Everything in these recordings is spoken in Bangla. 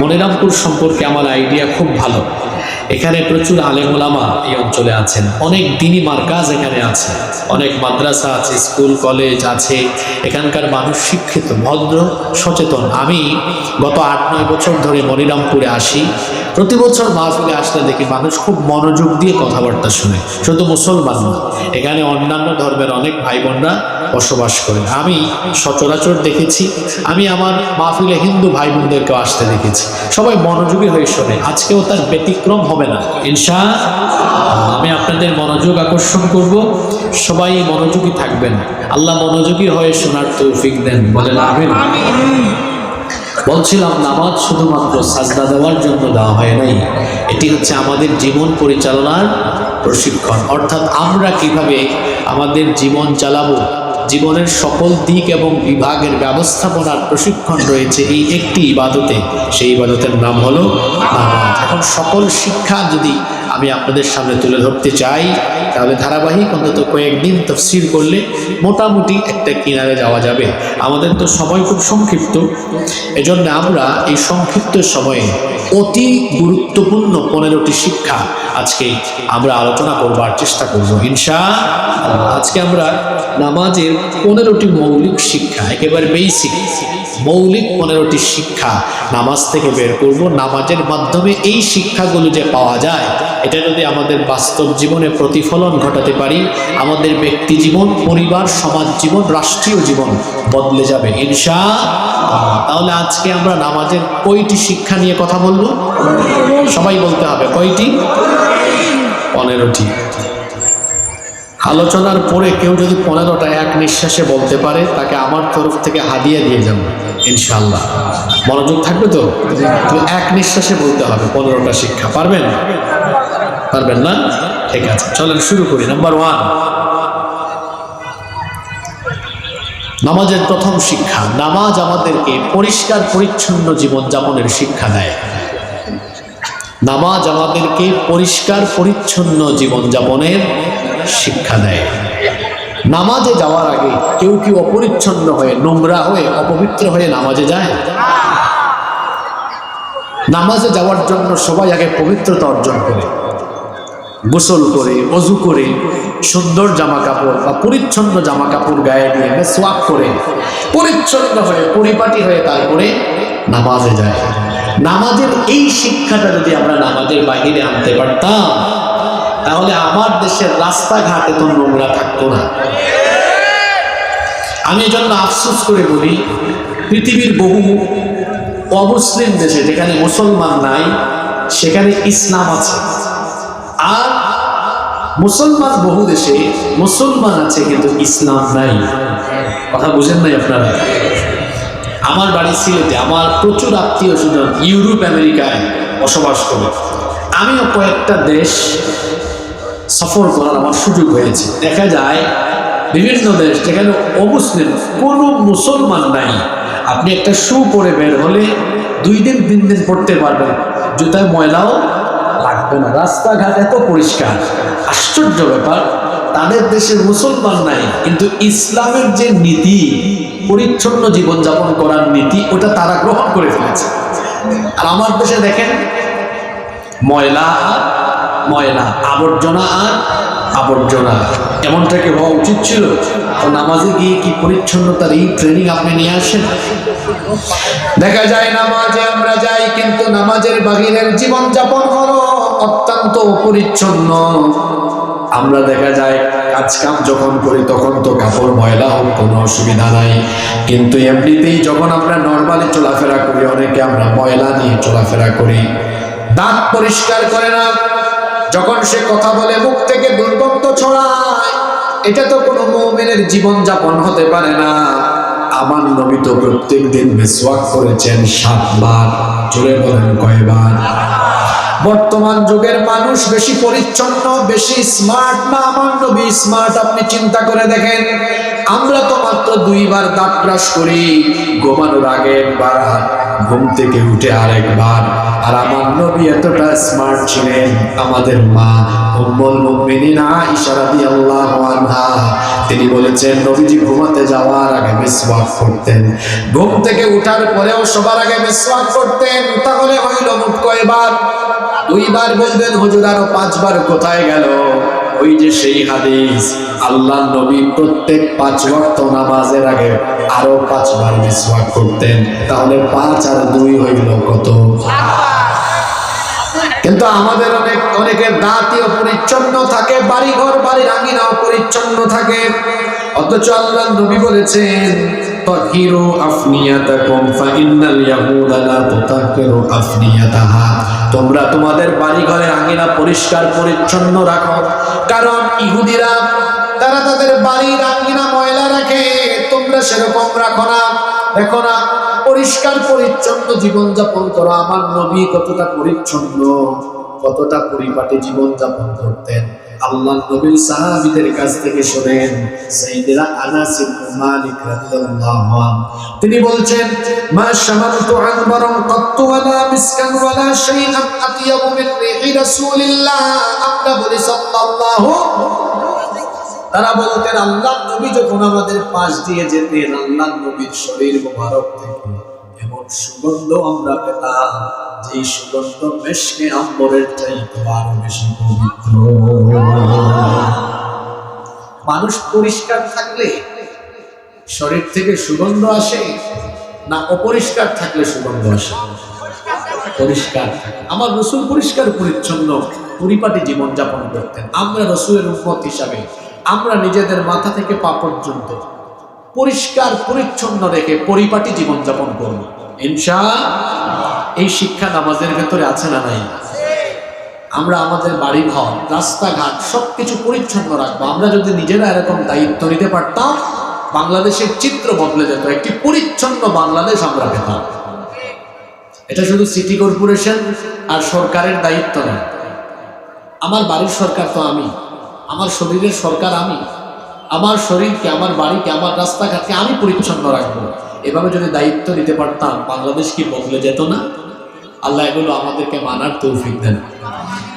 মনিরামপুর সম্পর্কে আমার আইডিয়া খুব ভালো। এখানে প্রচুর আলেমুলামা এই অঞ্চলে আছেন। অনেক দিনই মার্কাজ এখানে আছে। অনেক মাদ্রাসা আছে, স্কুল, কলেজ আছে। এখানকার মানুষ শিক্ষিত, ভদ্র, সচেতন। আমি গত আট নয় বছর ধরে মনিরামপুরে আসি। প্রতি বছর মাহফিলে আসলে দেখি মানুষ খুব মনোযোগ দিয়ে কথাবার্তা শুনে। শুধু মুসলমান না, এখানে অন্যান্য ধর্মের অনেক ভাই বোনরা বসবাস করেন। আমি সচরাচর দেখেছি, আমি আমার মাহফিলে হিন্দু ভাই বোনদেরকেও আসতে দেখেছি। সবাই মনোযোগী হয়ে শোনে, আজকেও তার ব্যতিক্রম হবে না। ইনশা আমি আপনাদের মনোযোগ আকর্ষণ করব, সবাই মনোযোগী থাকবেন। আল্লাহ মনোযোগী হয়ে শোনার তৌফিক দেন, বলেন আমিন। বলছিলাম, নামাজ শুধুমাত্র সাজদা দেওয়ার জন্য দেওয়া হয় নাই। এটি হচ্ছে আমাদের জীবন পরিচালনার প্রশিক্ষণ। অর্থাৎ আমরা কীভাবে আমাদের জীবন চালাবো, জীবনের সকল দিক এবং বিভাগের ব্যবস্থাপনার প্রশিক্ষণ রয়েছে এই একটি ইবাদতে। সেই ইবাদতের নাম হলো এখন সকল শিক্ষা যদি আমি আপনাদের সামনে তুলে ধরতে চাই। তাহলে ধারাবাহিক অন্তত কয়েকদিন তফসির করলে মোটামুটি একটা কিনারে যাওয়া যাবে। আমাদের তো সময় খুব সংক্ষিপ্ত। এজন্য আমরা এই সংক্ষিপ্ত সময়ে অতি গুরুত্বপূর্ণ পনেরোটি শিক্ষা আজকে আমরা আলোচনা করবার চেষ্টা করব। আল্লাহ। আজকে আমরা নামাজের পনেরোটি মৌলিক শিক্ষা, একেবারে বেসিক মৌলিক পনেরোটি শিক্ষা নামাজ থেকে বের করব। নামাজের মাধ্যমে এই শিক্ষাগুলো যে পাওয়া যায় এটা যদি আমাদের বাস্তব জীবনে প্রতিফলন ঘটাতে পারি, আমাদের ব্যক্তি জীবন, পরিবার, সমাজ জীবন, রাষ্ট্রীয় জীবন বদলে যাবে, ইনশা তাহলে আজকে আমরা নামাজের কয়টি শিক্ষা নিয়ে কথা বলব? সবাই বলতে হবে, কয়টি? পনেরোটি। আলোচনার পরে কেউ যদি পনেরোটা এক নিঃশ্বাসে বলতে পারে, তাকে আমার তরফ থেকে হাদিয়া দিয়ে যাব ইনশাল্লাহ মনোযোগ থাকবে তো? তো এক নিঃশ্বাসে বলতে হবে, পনেরোটা শিক্ষা, পারবেন? পারবেন না? ঠিক আছে, চলেন শুরু করি। নাম্বার ওয়ান নামাজের প্রথম শিক্ষা, নামাজ আমাদেরকে পরিষ্কার, পরিচ্ছন্ন জীবনযাপনের শিক্ষা দেয়। নামাজ আমাদেরকে পরিষ্কার, পরিচ্ছন্ন জীবনযাপনের শিক্ষা দেয়। নামাজে যাওয়ার আগে কেউ কেউ অপরিচ্ছন্ন হয়ে, নোংরা হয়ে, অপবিত্র হয়ে নামাজে যায়? নামাজে যাওয়ার জন্য সবাই আগে পবিত্রতা অর্জন করে। গোসল করে, অজু করে, সুন্দর জামা কাপড় বা পরিচ্ছন্ন জামা কাপড় গায়ে দিয়ে সোয়াপ করে, পরিচ্ছন্ন হয়ে, পরিপাটি হয়ে তারপরে নামাজে যায়। নামাজের এই শিক্ষাটা যদি আমরা নামাজের বাহিরে আনতে পারতাম, তাহলে আমার দেশের রাস্তাঘাটে তো নোংরা থাকতো না। আমি এজন্য আফসোস করে বলি, পৃথিবীর বহু অমুসলিম দেশে যেখানে মুসলমান নাই, সেখানে ইসলাম আছে। আর মুসলমান বহু দেশে মুসলমান আছে, কিন্তু ইসলাম নাই। কথা বুঝেন নাই আপনারা? আমার বাড়ি সিলেটে, আমার প্রচুর আত্মীয় স্বজন ইউরোপ, আমেরিকায় বসবাস করে। আমিও কয়েকটা দেশ সফর করার আমার সুযোগ হয়েছে। দেখা যায়, বিভিন্ন দেশ, যেখানে অমুসলিম, কোনো মুসলমান নাই। আপনি একটা শু পরে বের হলে দুই দিন, তিন দিন পড়তে পারবেন। জুতায় ময়লাও লাগবে না। রাস্তাঘাট এত পরিষ্কার। আশ্চর্য ব্যাপার, তাদের দেশে মুসলমান নাই, কিন্তু ইসলামের যে নীতি, পরিচ্ছন্ন জীবনযাপন করার নীতি, ওটা তারা গ্রহণ করে ফেলেছে। আর আমার দেশে দেখেন, ময়লা আর ময়লা, আবর্জনা আর আবর্জনা। এমনটা কি হওয়া উচিত ছিল? তো নামাজে গিয়ে কি পরিচ্ছন্নতার এই ট্রেনিং আপনি নিয়ে আসেন? দেখা যায় নামাজে আমরা যাই, কিন্তু নামাজের বাহিরের জীবন যাপন হলো অত্যন্ত পরিচ্ছন্ন আমরা দেখা যায় কাজ কাম যখন করি তখন তো কাপড় ময়লা হোক, কোনো অসুবিধা নাই। কিন্তু এমনিতেই যখন আমরা নর্মালি চলাফেরা করি, অনেকে আমরা ময়লা নিয়ে চলাফেরা করি। দাঁত পরিষ্কার করে না। যখন সে কথা বলে, মুখ থেকে দুর্গন্ধ ছড়ায়। এটা তো কোনো মৌমেনের জীবনযাপন হতে পারে না। আমার নবী তো প্রত্যেক দিন মেসওয়াক করেছেন সাতবার, জোরে বলেন কয়বার। বর্তমান যুগের মানুষ বেশি পরিচ্ছন্ন, বেশি স্মার্ট না? আমার নবী স্মার্ট আপনি চিন্তা করে দেখেন। আমরা তো মাত্র দুইবার দাঁত ব্রাশ করি, ঘুমানোর আগে একবার, ঘুম থেকে উঠে আরেকবার। আর আমার নবী এতটা স্মার্ট ছিলেন, আমাদের মা উম্মুল মুমিনিন আয়েশা রাদিয়াল্লাহু আনহা, তিনি বলেছেন, নবীজি ঘুমাতে যাওয়ার আগে মিসওয়াক করতেন। ঘুম থেকে উঠার পরেও সবার আগে মিসওয়াক করতেন, তাহলে হইল মোট কয়বার? দুইবার বলবেন, হুজুর, আরও পাঁচবার কোথায় গেল? ওই যে সেই হাদিস আল্লাহ নবী প্রত্যেক পাঁচ ওয়াক্ত নামাজের আগে আরও পাঁচবার মিসওয়াক করতেন। তাহলে পাঁচ আর দুই হইল কত? কিন্তু আমাদের অনেক, অনেকের দাঁতই পরিচ্ছন্ন থাকে বাড়ি ঘর বাড়ির আঙিনাও পরিচ্ছন্ন থাকে। অথচ আল্লাহ নবী বলেছেন, তহিরু আফনিয়াতাকুম, ফাইন্নাল ইয়াহুদা লা তুতাহহিরু আফনিয়াতাহা। তোমরা তোমাদের বাড়ি ঘরের আঙিনা পরিষ্কার পরিচ্ছন্ন রাখো। কারণ ইহুদিরা, তারা তাদের বাড়ির আঙিনা ময়লা রাখে। তোমরা সেরকম রাখো না। দেখো না, পরিষ্কার পরিচ্ছন্ন জীবন যাপন করো। আমার নবী কতটা পরিচ্ছন্ন, কতটা পরিপাটি জীবন যাপন করতেন। আল্লাহ নবীর সাহাবীদের কাছ থেকে শোনেন, সাইয়েদনা আনাস ইবনে মালিক রাদিয়াল্লাহু আনহু। তিনি বলছেন, মা শামালতু আনবারান কাত্তু ওয়ালা মিসকান ওয়ালা শাইআন আতিয়াবু মিন রিহি রাসূলিল্লাহ। আমরা বলি, সাল্লাল্লাহু তারা বলতেন আল্লাহ নবী যখন আমাদের পাশ দিয়ে যেতেন আল্লাহ নবীর শরীর মোবারক থেকে এমন সুগন্ধ আমরা পেতাম যে সুগন্ধ মেশকে আম্বরের চাইতে আরও বেশি পবিত্র। মানুষ পরিষ্কার থাকলে শরীর থেকে সুগন্ধ আসে, না অপরিষ্কার থাকলে সুগন্ধ আসে? পরিষ্কার আমার রসুল পরিষ্কার পরিচ্ছন্ন, পরিপাটি জীবন যাপন করতেন। আমরা রসুলের উন্মত হিসাবে, আমরা নিজেদের মাথা থেকে পা পর্যন্ত পরিষ্কার, পরিচ্ছন্ন রেখে পরিপাটি জীবনযাপন করব। ইনশা এই শিক্ষা নামাজের ভেতরে আছে না নাই? আমরা আমাদের বাড়ি ঘর, রাস্তাঘাট সবকিছু পরিচ্ছন্ন রাখব। আমরা যদি নিজেরা এরকম দায়িত্ব নিতে পারতাম, বাংলাদেশের চিত্র বদলে যেত। একটি পরিচ্ছন্ন বাংলাদেশ আমরা পেতাম। এটা শুধু সিটি কর্পোরেশন আর সরকারের দায়িত্ব নয় আমার বাড়ির সরকার তো আমি। আমার শরীরের সরকার আমি। আমার শরীরকে, আমার বাড়িকে, আমার রাস্তাঘাটকে আমি পরিচ্ছন্ন রাখব। এভাবে যদি দায়িত্ব নিতে পারতাম, বাংলাদেশ কি বদলে যেত না? আল্লাহ এগুলো আমাদেরকে মানার তৌফিক দেন।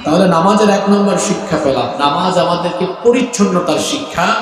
তাহলে নামাজের এক নম্বর শিক্ষা পেলাম। নামাজ আমাদেরকে পরিচ্ছন্নতার শিক্ষা